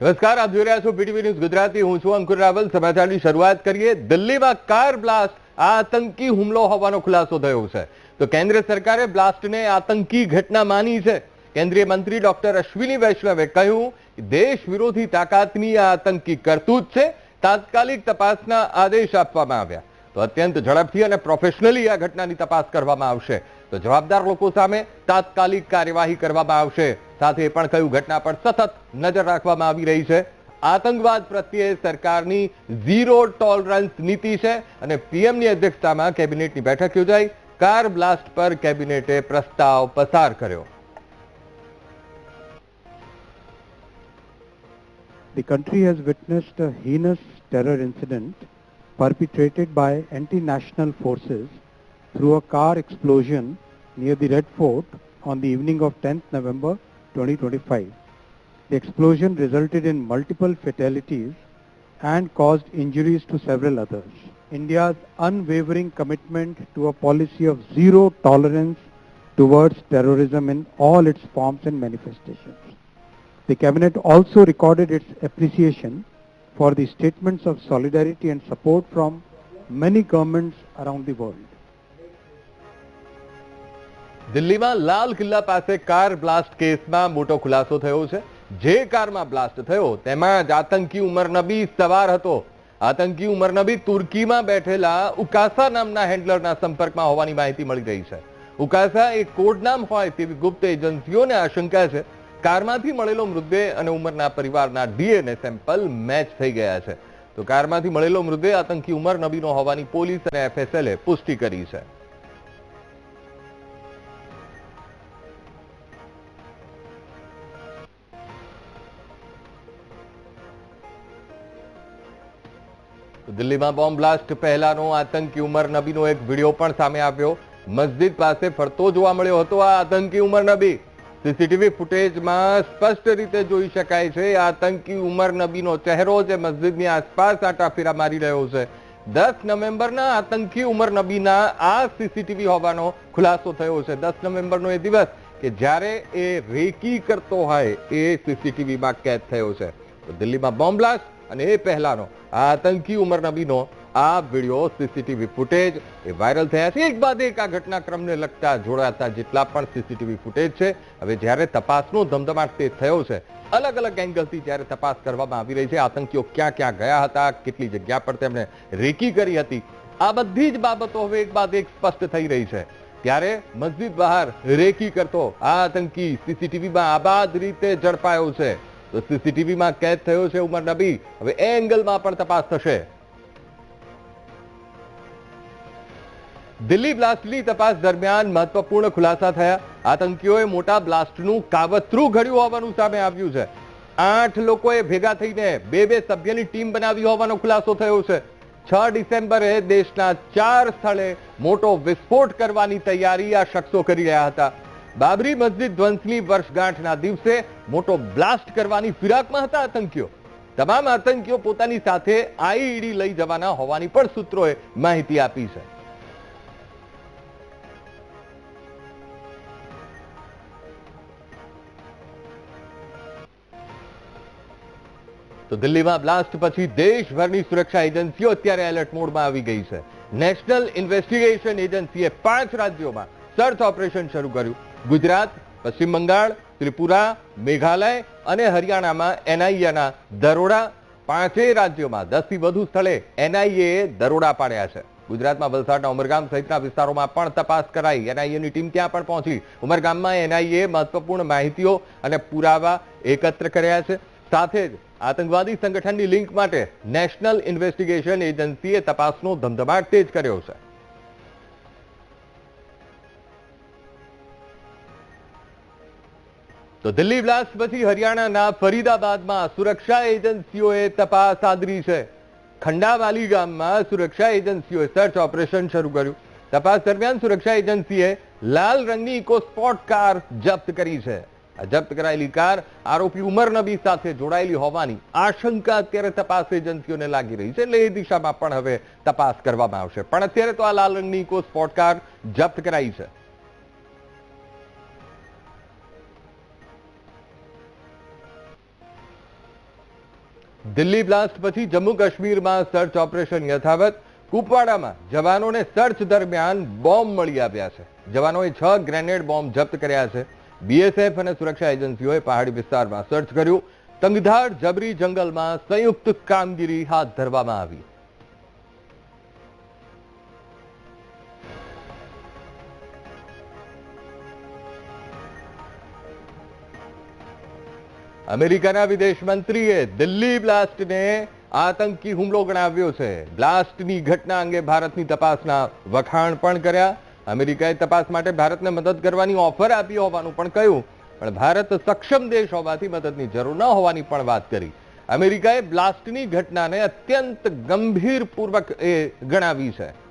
નમસ્કાર, આપ જોઈ રહ્યા છો પીટીવી ન્યૂઝ ગુજરાતી. હું છું અંકુર રાવલ. સમાચારની શરૂઆત કરીએ. દિલ્હીમાં કાર બ્લાસ્ટ, આતંકી હુમલો હોવાનો ખુલાસો થયો છે. તો કેન્દ્ર સરકારે બ્લાસ્ટને આતંકી ઘટના માની છે. કેન્દ્રીય મંત્રી ડોક્ટર અશ્વિની વૈષ્ણવે કહ્યું કે દેશ વિરોધી તાકાતની આ આતંકી કરતૂત છે. તાત્કાલિક તપાસના આદેશ આપવામાં આવ્યા. તો અત્યંત ઝડપથી અને પ્રોફેશનલી આ ઘટનાની તપાસ કરવામાં આવશે. તો જવાબદાર લોકો સામે તાત્કાલિક કાર્યવાહી કરવામાં આવશે. સાથે એ પણ કહ્યું ઘટના પર સતત નજર રાખવામાં આવી રહી છે આતંકવાદ પ્રત્યે સરકારની ઝીરો ટોલરન્સ નીતિ છે અને પીએમની અધ્યક્ષતામાં કેબિનેટની બેઠક યોજાઈ કાર બ્લાસ્ટ પર કેબિનેટે પ્રસ્તાવ પસાર કર્યો The country has witnessed a heinous terror incident perpetrated by anti-national forces through a car explosion near the Red Fort on the evening of 10th November 2025. The explosion resulted in multiple fatalities and caused injuries to several others. India's unwavering commitment to a policy of zero tolerance towards terrorism in all its forms and manifestations. The Cabinet also recorded its appreciation for the statements of solidarity and support from many governments around the world. દિલ્હીમાં લાલ કિલ્લા પાસે car blast કેસમાં મોટો ખુલાસો થયો છે. જે કારમાં blast થયો, તેમાં જ આતંકી ઉમર નબી સવાર હતો. આતંકી ઉમર નબી તુર્કીમાં બેઠેલા ઉકાસા નામના હેન્ડલરના સંપર્કમાં હોવાની માહિતી મળી રહી છે. ઉકાસા એ કોડનામ હોય તેવી ગુપ્ત એજન્સીઓને આશંકા છે. કારમાંથી મળેલો મૃતદેહ અને ઉમરના પરિવારના ડીએનએ સેમ્પલ મેચ થઈ ગયા છે. તો કારમાંથી મળેલો મૃતદેહ આતંકી ઉમર નબીનો હોવાની પોલીસ અને એફએસએલએ પુષ્ટિ કરી છે. દિલ્હીમાં બોમ્બ બ્લાસ્ટ પહેલાનો આતંકી ઉમર નબીનો એક વીડિયો પણ સામે આવ્યો. મસ્જિદ પાસે ફરતો જોવા મળ્યો હતો આ આતંકી ઉમર નબી. સીસીટીવી ફૂટેજમાં સ્પષ્ટ રીતે જોઈ શકાય છે આતંકી ઉમર નબીનો ચહેરો જે મસ્જિદની આસપાસ આટાફેરા મારી રહ્યો છે. દસ નવેમ્બરના આતંકી ઉમર નબીના આ સીસીટીવી હોવાનો ખુલાસો થયો છે. દસ નવેમ્બરનો એ દિવસ કે જ્યારે એ રેકી કરતો હોય એ સીસીટીવીમાં કેદ થયો છે. દિલ્હીમાં બોમ્બ બ્લાસ્ટ અને એ પહેલાનો આ આતંકી ઉમર નબીનો આ વીડિયો સીસીટીવી ફૂટેજ એ વાયરલ થયા છે. એક બાદ એક આ ઘટનાક્રમને લગતા જોડાતા જેટલા પણ સીસીટીવી ફૂટેજ છે, હવે જ્યારે તપાસનો ધમધમાટ તે થયો છે, અલગ અલગ એંગલથી જ્યારે તપાસ કરવામાં આવી રહી છે, આતંકીઓ ક્યાં ક્યાં ગયા હતા, કેટલી જગ્યા પર તેમણે રેકી કરી હતી, આ બધી જ બાબતો હવે એક બાદ એક સ્પષ્ટ થઈ રહી છે. ત્યારે મસ્જિદ બહાર રેકી કરતો આ આતંકી સીસીટીવીમાં આબાદ રીતે ઝડપાયો છે. સીસીટીવીમાં કેદ થયો છે ઉમર નબી. હવે એ એંગલમાં પણ તપાસ થશે. દિલ્હી બ્લાસ્ટની તપાસ દરમિયાન મહત્વપૂર્ણ ખુલાસા થયા. આતંકીઓએ મોટા બ્લાસ્ટનું કાવતરું ઘડ્યું હોવાનું સામે આવ્યું છે. આઠ લોકોએ ભેગા થઈને બે બે સભ્યની ટીમ બનાવી હોવાનો ખુલાસો થયો છે. છ ડિસેમ્બરે દેશના ચાર સ્થળે મોટો વિસ્ફોટ કરવાની તૈયારી આ શખ્સો કરી રહ્યા હતા. બાબરી મસ્જિદ ધ્વંસની વર્ષગાંઠના દિવસે મોટો બ્લાસ્ટ કરવાની ફિરાકમાં હતા આતંકીઓ. તમામ આતંકીઓ પોતાની સાથે આઈઈડી લઈ જવાના હોવાની પણ સૂત્રોએ માહિતી આપી છે. તો દિલ્હીમાં બ્લાસ્ટ પછી દેશભરની સુરક્ષા એજન્સીઓ અત્યારે એલર્ટ મોડમાં આવી ગઈ છે. નેશનલ ઇન્વેસ્ટિગેશન એજન્સીએ પાંચ રાજ્યોમાં સર્ચ ઓપરેશન શરૂ કર્યું. ગુજરાત, પશ્ચિમ બંગાળ, ત્રિપુરા, મેઘાલય અને હરિયાણામાં એનઆઈએના દરોડા પાંચેય રાજ્યોમાં દસથી વધુ સ્થળે એનઆઈએ દરોડા પાડ્યા છે. ગુજરાતમાં વલસાડના ઉમરગામ સહિતના વિસ્તારોમાં પણ તપાસ કરાઈ. એનઆઈએની ટીમ ત્યાં પણ પહોંચી. ઉમરગામમાં એનઆઈએ મહત્વપૂર્ણ માહિતીઓ અને પુરાવા એકત્ર કર્યા છે. સાથે જ આતંકવાદી સંગઠનની લિંક માટે નેશનલ ઇન્વેસ્ટિગેશન એજન્સીએ તપાસનો ધમધમાટ તેજ કર્યો છે. તો દિલ્હી બ્લાસ્ટ પછી હરિયાણાના ફરીદાબાદમાં સુરક્ષા એજન્સીઓએ તપાસ આદરી છે. ખંડાવાલી ગામમાં સુરક્ષા એજન્સીઓએ સર્ચ ઓપરેશન શરૂ કર્યું. તપાસ દરમિયાન સુરક્ષા એજન્સીએ લાલ રંગની ઇકો કાર જપ્ત કરી છે. આ જપ્ત કરાયેલી કાર આરોપી ઉમર નબી સાથે જોડાયેલી હોવાની આશંકા અત્યારે તપાસ એજન્સીઓને લાગી રહી છે એટલે એ દિશામાં પણ હવે તપાસ કરવામાં આવશે. પણ અત્યારે તો આ લાલ રંગની ઇકો સ્પોર્ટ કાર જપ્ત કરાઈ છે. દિલ્હી બ્લાસ્ટ પછી જમ્મુ કાશ્મીરમાં સર્ચ ઓપરેશન યથાવત. કુપવાડામાં જવાનોને સર્ચ દરમિયાન બોમ્બ મળી આવ્યા છે. જવાનોએ છ ગ્રેનેડ બોમ્બ જપ્ત કર્યા છે. બીએસએફ અને સુરક્ષા એજન્સીઓએ પહાડી વિસ્તારમાં સર્ચ કર્યું. તંગધાર જબરી જંગલમાં સંયુક્ત કામગીરી હાથ ધરવામાં આવી. અમેરિકાના વિદેશ મંત્રીએ દિલ્હી બ્લાસ્ટને આતંકી હુમલો ગણાવ્યો છે. બ્લાસ્ટની ઘટના અંગે ભારતની તપાસના વખાણ પણ કર્યા. અમેરિકાએ તપાસ માટે ભારતને મદદ કરવાની ઓફર આપી હોવાનું પણ કહ્યું. પણ ભારત સક્ષમ દેશ હોવાથી મદદની જરૂર ન હોવાની પણ વાત કરી. અમેરિકાએ બ્લાસ્ટની ઘટનાને અત્યંત ગંભીરપૂર્વક એ ગણાવી છે.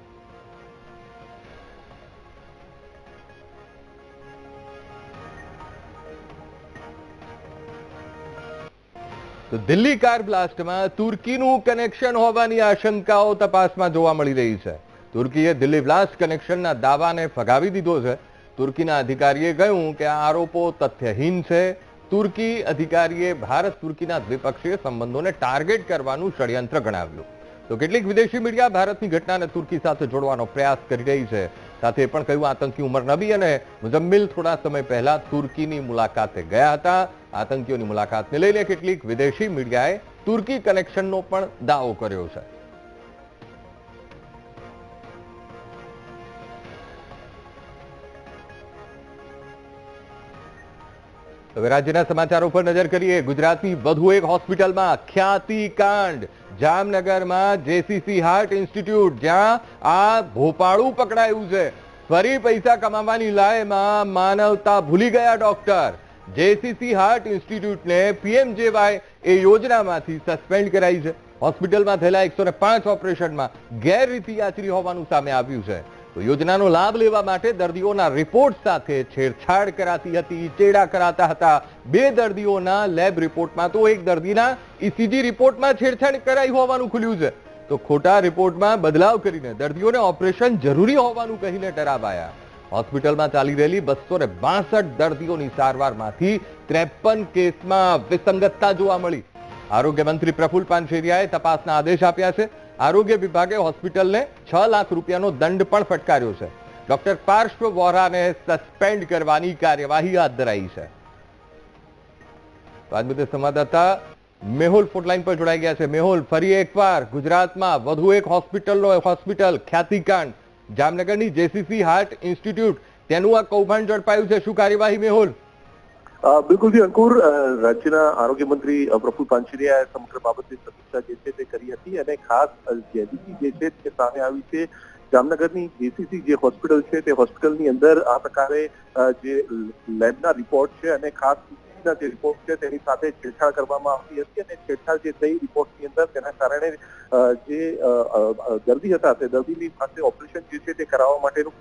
તો દિલ્હી કાર બ્લાસ્ટમાં તુર્કીનું કનેક્શન હોવાની આશંકાઓ તપાસમાં જોવા મળી રહી છે. તુર્કીએ દિલ્હી બ્લાસ્ટ કનેક્શનના દાવાને ફગાવી દીધો છે. તુર્કીના અધિકારીએ કહ્યું કે આ આરોપો તથ્યહીન છે. તુર્કી અધિકારીએ ભારત તુર્કીના દ્વિપક્ષીય સંબંધોને ટાર્ગેટ કરવાનું ષડયંત્ર ગણાવ્યું. તો કેટલીક વિદેશી મીડિયા ભારતની ઘટનાને તુર્કી સાથે જોડવાનો પ્રયાસ કરી રહી છે. સાથે પણ કહ્યું આતંકી ઉમર નબી અને મુઝમ્મિલ થોડા સમય પહેલા તુર્કીની મુલાકાતે ગયા હતા. આતંકીઓની મુલાકાતને લઈને કેટલીક વિદેશી મીડિયાએ તુર્કી કનેક્શનનો પણ દાવો કર્યો છે. હવે રાજ્યના સમાચારો પર નજર કરીએ. ગુજરાતની વધુ એક હોસ્પિટલમાં ખ્યાતિકાંડ જામનગરમાં જેસીસી હાર્ટ ઇન્સ્ટિટ્યૂટ, જ્યાં આ ભોપાળું પકડાયું છે. ફરી પૈસા કમાવાની લાયમાં માનવતા ભૂલી ગયા ડોક્ટર. જેસીસી હાર્ટ ઇન્સ્ટિટ્યૂટને પીએમજેવાય એ યોજનામાંથી સસ્પેન્ડ કરાઈ છે. હોસ્પિટલમાં થયેલા એકસો પાંચ ઓપરેશનમાં ગેરરીતિ આચરી હોવાનું સામે આવ્યું છે. તો યોજનાનો લાભ લેવા માટે દર્દીઓના રિપોર્ટ સાથે છેડછાડ કરાતી હતી, ચેડા કરાતા હતા. બે દર્દીઓના લેબ રિપોર્ટમાં તો એક દર્દીના ઇસીજી રિપોર્ટમાં છેડછાડ કરાઈ હોવાનું ખુલ્યું છે. તો ખોટા રિપોર્ટમાં બદલાવ કરીને દર્દીઓને ઓપરેશન જરૂરી હોવાનું કહીને ડરાવાયા. હોસ્પિટલમાં ચાલી રહેલી બસો ને બાસઠ દર્દીઓની સારવારમાંથી ત્રેપન કેસમાં વિસંગતતા જોવા મળી. આરોગ્ય મંત્રી પ્રફુલ પાનશેરિયાએ તપાસના આદેશ આપ્યા છે. આરોગ્ય વિભાગે હોસ્પિટલને છ લાખ રૂપિયાનો દંડ પણ ફટકાર્યો છે. ડોક્ટર પાર્શ્વ વોરાને સસ્પેન્ડ કરવાની કાર્યવાહી હાથ ધરાઈ છે. તો આજ મુદ્દે સંવાદદાતા મેહુલ ફૂટલાઈન પર જોડાઈ ગયા છે. મેહુલ, ફરી એકવાર ગુજરાતમાં વધુ એક હોસ્પિટલનો હોસ્પિટલ, ખ્યાતિકાંડ જામનગરની જેસીસી હાર્ટ ઇન્સ્ટિટ્યૂટ, તેનું આ કૌભાંડ ઝડપાયું છે. શું કાર્યવાહી મેહુલ? બિલકુલ જી, અંકુર રાજ્યના આરોગ્ય મંત્રી પ્રફુલ પાનછેરિયાએ સમગ્ર બાબતની સમીક્ષા જે છે તે કરી હતી અને ખાસ જેડીસી જે છે તે સામે આવી છે. જામનગરની જેસીસી જે હોસ્પિટલ છે તે હોસ્પિટલની અંદર આ પ્રકારે જે લેબના રિપોર્ટ છે અને ખાસ ના જે રિપોર્ટ છે તેની સાથે છેડછાડ કરવામાં આવતી હતી અને છેડછાડ જે થઈ રિપોર્ટની અંદર તેના કારણે જે દર્દી હતા તે દર્દીની પાસે ઓપરેશન જે છે તે કરાવવા માટેનું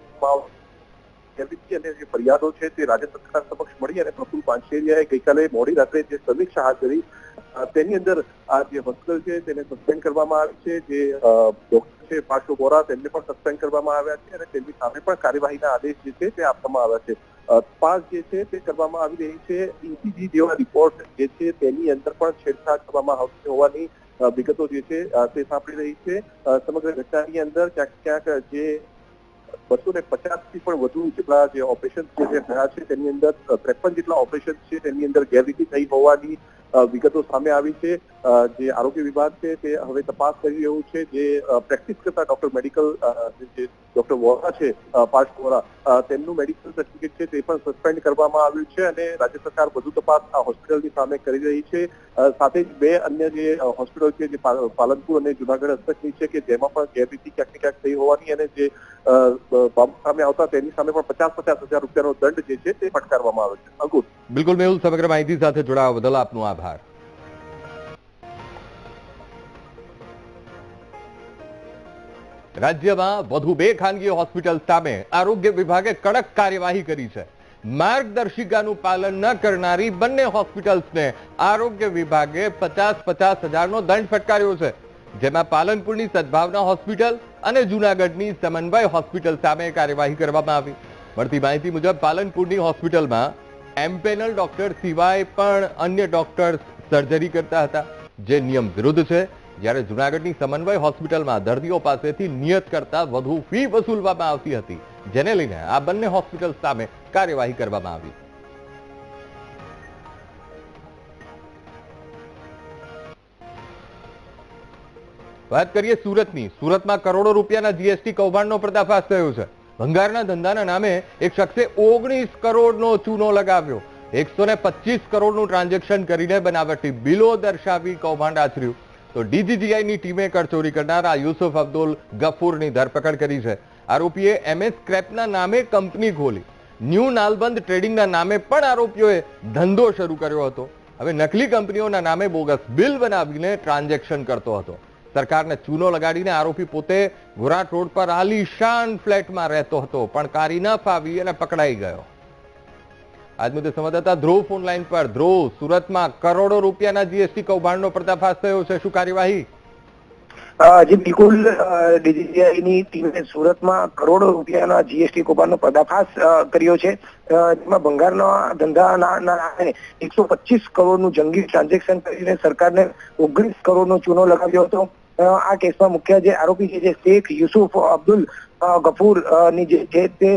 અને જે ફરિયાદો છે તે રાજ્ય સરકાર સમક્ષ મળી અને પ્રફુલ પાંચેરિયાએ ગઈકાલે મોડી રાત્રે જે સમીક્ષા હાથ ધરી તેની અંદર આ જે હોસ્પિટલ છે તેને સસ્પેન્ડ કરવામાં આવી છે, જે ડોક્ટર છે પાર્શ્વ બોરા તેમને પણ સસ્પેન્ડ કરવામાં આવ્યા છે અને તેમની સામે પણ કાર્યવાહીના આદેશ જે છે તે આપવામાં આવ્યા છે. તપાસ જે છે તે કરવામાં આવી રહી છે. ઈસીજી જેવા રિપોર્ટ જે છે તેની અંદર પણ છેડછાડ કરવામાં આવતી હોવાની વિગતો જે છે તે સાંપડી રહી છે. સમગ્ર ઘટનાની અંદર ક્યાંક ક્યાંક જે બસો ને પચાસથી પણ વધુ જેટલા જે ઓપરેશન જે થયા છે તેની અંદર ત્રેપન જેટલા ઓપરેશન છે તેની અંદર ગેરરીતિ થઈ હોવાની વિગતો સામે આવી છે. જે આરોગ્ય વિભાગ છે તે હવે તપાસ કરી રહ્યું છે જે પ્રેક્ટિસ કરતા ડોક્ટર મેડિકલ જે ડોક્ટર વોરા છે પાર્શ વોરા તેમનું મેડિકલ સર્ટિફિકેટ છે તે પણ સસ્પેન્ડ કરવામાં આવ્યું છે અને રાજ્ય સરકાર વધુ તપાસ આ હોસ્પિટલની સામે કરી રહી છે. સાથે જ બે અન્ય જે હોસ્પિટલ છે જે પાલ- પાલનપુર અને જુનાગઢ હસ્તકની છે કે જેમાં પણ ગેરરીતિ ક્યાંક ને ક્યાંક થઈ હોવાની અને જે સામે આવતા તેની સામે પણ પચાસ પચાસ હજાર રૂપિયાનો દંડ જે છે તે ફટકારવામાં આવ્યો છે. અંકુર બિલકુલ, મેહુલ, સમગ્ર માહિતી સાથે જોડાવા બદલ આપનો આભાર. રાજ્યમાં વધુ બે ખાનગી હોસ્પિટલ સામે આરોગ્ય વિભાગે કડક કાર્યવાહી કરી છે. માર્ગદર્શિકાનું પાલન ન કરનારી બંને હોસ્પિટલ્સને આરોગ્ય વિભાગે પચાસ પચાસ હજારનો દંડ ફટકાર્યો છે. જેમાં પાલનપુરની સદભાવના હોસ્પિટલ અને જૂનાગઢની સમન્વય હોસ્પિટલ સામે કાર્યવાહી કરવામાં આવી. મળતી માહિતી મુજબ પાલનપુરની હોસ્પિટલમાં એમ્પેનલ ડોક્ટર સિવાય પણ અન્ય ડોક્ટર્સ સર્જરી કરતા હતા. જે નિયમ વિરુદ્ધ છે, જ્યારે જુનાગઢની સમન્વય હોસ્પિટલમાં દર્દીઓ પાસેથી નિયત કરતા વધુ ફી વસૂલવામાં આવતી હતી, જેને લઈને આ બંને હોસ્પિટલ સામે કાર્યવાહી કરવામાં આવી. વાત કરીએ સુરતની. સુરતમાં કરોડો રૂપિયાના જીએસટી કૌભાંડનો પર્દાફાશ થયો છે. ભંગારના ધંધાના નામે એક શખ્સે ઓગણીસ કરોડનો ચૂનો લગાવ્યો. એકસો ને પચીસ કરોડનું ટ્રાન્ઝેક્શન કરીને બનાવટી બિલો દર્શાવી કૌભાંડ આચર્યું. તો ડીજીજીઆઈની ટીમે કરચોરી કરનારા યુસુફ અબ્દુલ ગફૂરની ધરપકડ કરી છે. આરોપીએ એમએસ સ્ક્રેપના નામે કંપની ખોલી. ન્યૂ નાલબંધ ટ્રેડિંગના નામે પણ આરોપીઓએ ધંધો શરૂ કર્યો હતો. હવે નકલી કંપનીઓના નામે બોગસ બિલ બનાવીને ટ્રાન્ઝેક્શન કરતો હતો. સરકારને ચૂનો લગાડીને આરોપી પોતે ગોરાટ રોડ પર આલીશાન ફ્લેટમાં રહેતો હતો, પણ કારી ન ફાવી અને પકડાઈ ગયો. આજ મુદ્દે સંવાદદાતા ધ્રુવ ફોન લાઈન પર. ધ્રુવ, સુરતમાં કરોડો રૂપિયાના જીએસટી કૌભાંડનો પર્દાફાશ થયો છે, શું કાર્યવાહી? જી, બિલકુલ ડીજીસીઆઈની ટીમે સુરતમાં કરોડો રૂપિયાના જીએસટી કૌભાંડનો પર્દાફાશ કર્યો છે. જેમાં ભંગારના ધંધાના નામે એકસો પચીસ કરોડનું જંગી ટ્રાન્ઝેક્શન કરીને સરકારને ઓગણીસ કરોડનો ચૂનો લગાવ્યો હતો. આ કેસમાં મુખ્ય જે આરોપી છે જે શેખ યુસુફ અબ્દુલ ગફૂરની જે છે તે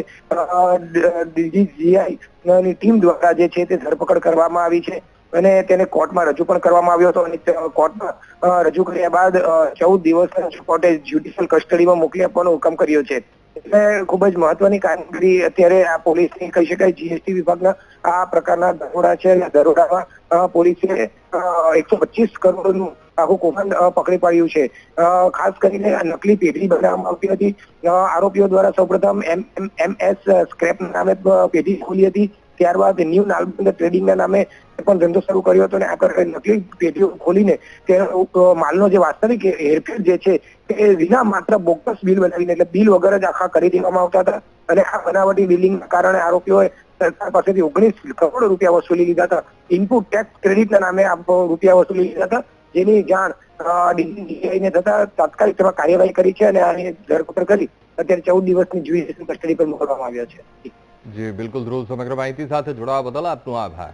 ડીજીઆઈ ની ટીમ દ્વારા જે છે તે ધરપકડ કરવામાં આવી છે અને તેને કોર્ટમાં રજૂ પણ કરવામાં આવ્યો હતો અને કોર્ટમાં રજૂ કર્યા બાદ ચૌદ દિવસ કોર્ટે જ્યુડિશિયલ કસ્ટડીમાં મોકલી આપવાનો હુકમ કર્યો છે. એટલે ખૂબ જ મહત્વની કામગીરી અત્યારે આ પોલીસની કહી શકાય જીએસટી વિભાગના આ પ્રકારના દરોડા છે દરોડામાં પોલીસે એકસો પચીસ કરોડનું આખું કૌભાંડ પકડી પાડ્યું છે. ખાસ કરીને નકલી પેઢી બનાવવામાં આવતી હતી. આરોપીઓ દ્વારા સૌપ્રથમ એમ એમ એમ એસ સ્ક્રેપ નામે પેઢી ખોલી હતી. ત્યારબાદ ન્યૂ નાલબંધ ટ્રેડિંગના નામે પણ ધંધો શરૂ કર્યો હતો અને આ પ્રકારે નકલી પેઢીઓ ખોલીને તે માલનો જે વાસ્તવિક હેરફેર જે છે તે વિના માત્ર બોગસ બિલ બનાવીને એટલે બિલ વગર જ આખા કરી દેવામાં આવતા હતા. અને આ બનાવટી બિલિંગના કારણે આરોપીઓએ સરકાર પાસેથી ઓગણીસ કરોડ રૂપિયા વસૂલી લીધા હતા. ઇનપુટ ટેક્સ ક્રેડિટના નામે આ રૂપિયા વસૂલી લીધા હતા. જેની જાણ ડીજીઆઈને થતા તાત્કાલિક તેમાં કાર્યવાહી કરી છે અને આની ધરપકડ કરી અત્યારે ચૌદ દિવસની જ્યુડિશિયલ કસ્ટડી પર મોકલવામાં આવ્યા છે. જી, બિલકુલ ધ્રુવ, સમગ્ર માહિતી સાથે જોડાવા બદલ આપનો આભાર.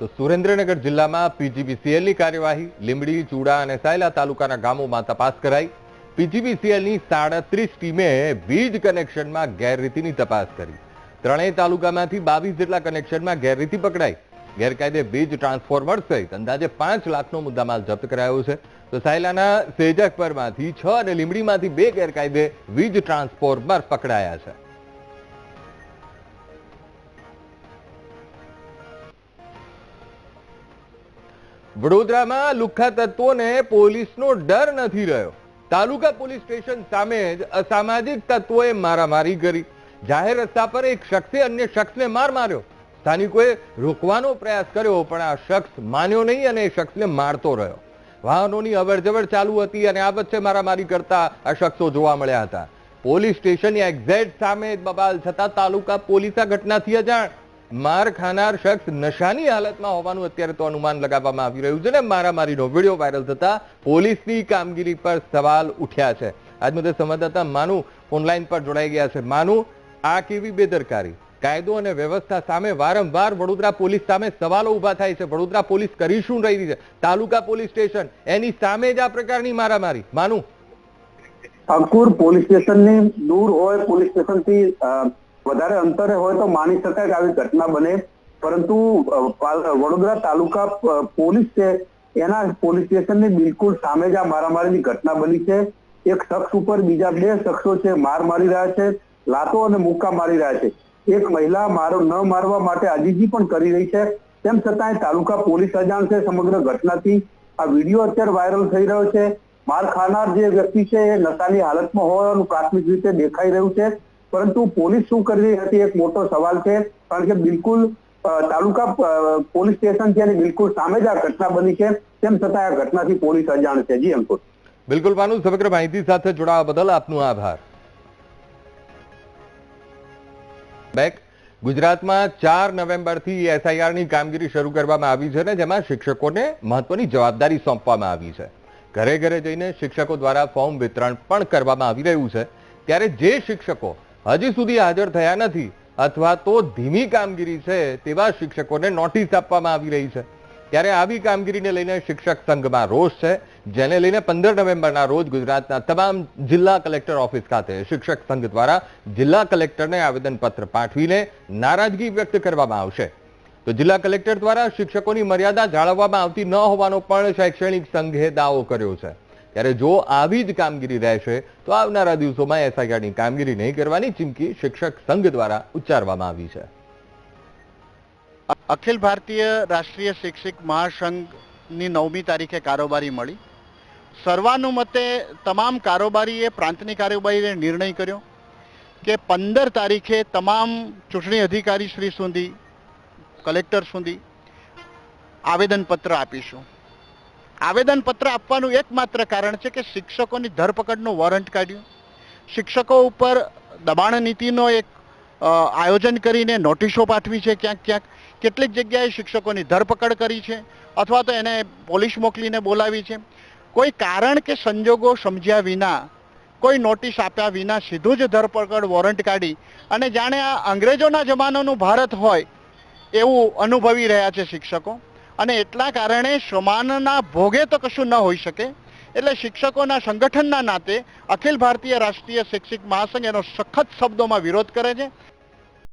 તો સુરેન્દ્રનગર જિલ્લામાં પીજીબીસીએલની કાર્યવાહી લીંબડી, ચૂડા અને સાયલા તાલુકાના ગામોમાં તપાસ કરાઈ. પીજીબીસીએલની સાડત્રીસ ટીમે વીજ કનેક્શનમાં ગેરરીતિની તપાસ કરી. ત્રણેય તાલુકામાંથી બાવીસ જેટલા કનેક્શનમાં ગેરરીતિ પકડાઈ. ગેરકાયદે વીજ ટ્રાન્સફોર્મર સહિત અંદાજે પાંચ લાખનો મુદ્દામાલ જપ્ત કરાયો છે. તો સાયલાના સેજકપરમાંથી છ અને લીમડીમાંથી બે ગેરકાયદે વીજ ટ્રાન્સફોર્મર પકડાયા છે. વડોદરામાં લુખ્ખા તત્વોને પોલીસનો ડર નથી રહ્યો. તાલુકા પોલીસ સ્ટેશન સામે જ અસામાજિક તત્વોએ મારામારી કરી. જાહેર રસ્તા પર એક શખ્સે અન્ય શખ્સને માર માર્યો. સ્થાનિકોએ રોકવાનો પ્રયાસ કર્યો, પણ આ શખ્સ માન્યો નહીં અને એ શખ્સને મારતો રહ્યો. વાહનોની અવરજવર ચાલુ હતી અને આ વચ્ચે મારામારી કરતા આ શખ્સો જોવા મળ્યા હતા. પોલીસ સ્ટેશનની એક્ઝેક્ટ સામે બબાલ છતાં તાલુકા પોલીસ આ ઘટનાથી અજાણ. માર ખાનાર શખ્સ નશાની હાલતમાં હોવાનું અત્યારે તો અનુમાન લગાવવામાં આવી રહ્યું છે ને મારામારીનો વીડિયો વાયરલ થતા પોલીસની કામગીરી પર સવાલ ઉઠ્યા છે. આજ મુદ્દે સંવાદદાતા માનુ ઓનલાઈન પર જોડાઈ ગયા છે. માનુ આ કેવી બેદરકારી? કાયદો અને વ્યવસ્થા સામે વારંવાર વડોદરા પોલીસ સામે સવાલો ઊભા થાય છે. વડોદરા પોલીસ કરી શું રહી છે? તાલુકા પોલીસ સ્ટેશન એની સામે જ આ પ્રકારની મારામારી. માનું. અંકુર પોલીસ સ્ટેશનની દૂર હોય, પોલીસ સ્ટેશનથી વધારે અંતરે હોય તો માની શકાય કે આવી ઘટના બને. પરંતુ વડોદરા તાલુકા પોલીસ છે, એના પોલીસ સ્ટેશનની બિલકુલ સામે જ આ મારામારીની ઘટના બની છે. એક શખ્સ ઉપર બીજા બે શખ્સો છે, માર મારી રહ્યા છે. લાતો અને મુક્કા મારી રહ્યા છે. એક મહિલા મારો ન મારવા માટે આજીજી પણ કરી રહી છે. તેમ છતાંય તાલુકા પોલીસ અજાણ છે સમગ્ર ઘટનાથી. આ વીડિયો અત્યારે વાયરલ થઈ રહ્યો છે. માર ખાનાર જે વ્યક્તિ છે એ નશાની હાલતમાં હોવાનું પ્રાથમિક રીતે દેખાઈ રહ્યું છે. પરંતુ પોલીસ શું કરી રહી હતી એક મોટો સવાલ છે. કારણ કે બિલકુલ તાલુકા પોલીસ સ્ટેશન છે એની બિલકુલ સામે જ આ ઘટના બની છે. તેમ છતાં આ ઘટનાથી પોલીસ અજાણ છે. જી અંકુર. બિલકુલ માનું સમગ્ર માહિતી સાથે જોડાવા બદલ આપનો આભાર. બેક ગુજરાતમાં ચાર નવેમ્બરથી એસઆઈઆરની કામગીરી શરૂ કરવામાં આવી છે ને જેમાં શિક્ષકોને મહત્વની જવાબદારી સોંપવામાં આવી છે. ઘરે ઘરે જઈને શિક્ષકો દ્વારા ફોર્મ વિતરણ પણ કરવામાં આવી રહ્યું છે. ત્યારે જે શિક્ષકો હજી સુધી હાજર થયા નથી અથવા તો ધીમી કામગીરી છે તેવા શિક્ષકોને નોટિસ આપવામાં આવી રહી છે. ત્યારે આવી કામગીરીને લઈને શિક્ષક સંઘમાં રોષ છે, જેને લઈને પંદર નવેમ્બરના રોજ ગુજરાતના તમામ જિલ્લા કલેક્ટર ઓફિસ ખાતે શિક્ષક સંઘ દ્વારા જિલ્લા કલેક્ટરને આવેદનપત્ર પાઠવીને નારાજગી વ્યક્ત કરવામાં આવશે. તો જિલ્લા કલેક્ટર દ્વારા શિક્ષકોની મર્યાદા જાળવવામાં આવતી ન હોવાનો પણ શૈક્ષણિક સંઘે દાવો કર્યો છે. ત્યારે જો આવી જ કામગીરી રહેશે, તો આવનારા દિવસોમાં એસઆઈઆરની કામગીરી નહીં કરવાની ચીમકી શિક્ષક સંઘ દ્વારા ઉચ્ચારવામાં આવી છે. અખિલ ભારતીય રાષ્ટ્રીય શિક્ષક મહાસંઘની નવમી તારીખે કારોબારી મળી. સર્વાનુમતે તમામ કારોબારીએ પ્રાંતની કારોબારીએ નિર્ણય કર્યો કે પંદર તારીખે તમામ ચૂંટણી અધિકારી શ્રી સુધી, કલેક્ટર સુધી આવેદનપત્ર આપીશું. આવેદનપત્ર આપવાનું એકમાત્ર કારણ છે કે શિક્ષકોની ધરપકડનું વોરંટ કાઢ્યું. શિક્ષકો ઉપર દબાણ નીતિનો એક આયોજન કરીને નોટિસો પાઠવી છે ક્યાંક ક્યાંક. કેટલીક જગ્યાએ શિક્ષકોની ધરપકડ કરી છે અથવા તો એને પોલીસ મોકલીને બોલાવી છે. કોઈ કારણ કે સંજોગો સમજ્યા વિના, કોઈ નોટિસ આપ્યા વિના સીધું જ ધરપકડ વોરંટ કાઢી અને જાણે આ અંગ્રેજોના જમાનાનું ભારત હોય એવું અનુભવી રહ્યા છે શિક્ષકો. અને એટલા કારણે સમાનના ભોગે તો કશું ન હોઈ શકે. એટલે શિક્ષકોના સંગઠનના નાતે અખિલ ભારતીય રાષ્ટ્રીય શૈક્ષિક મહાસંઘ એનો સખત શબ્દોમાં વિરોધ કરે છે.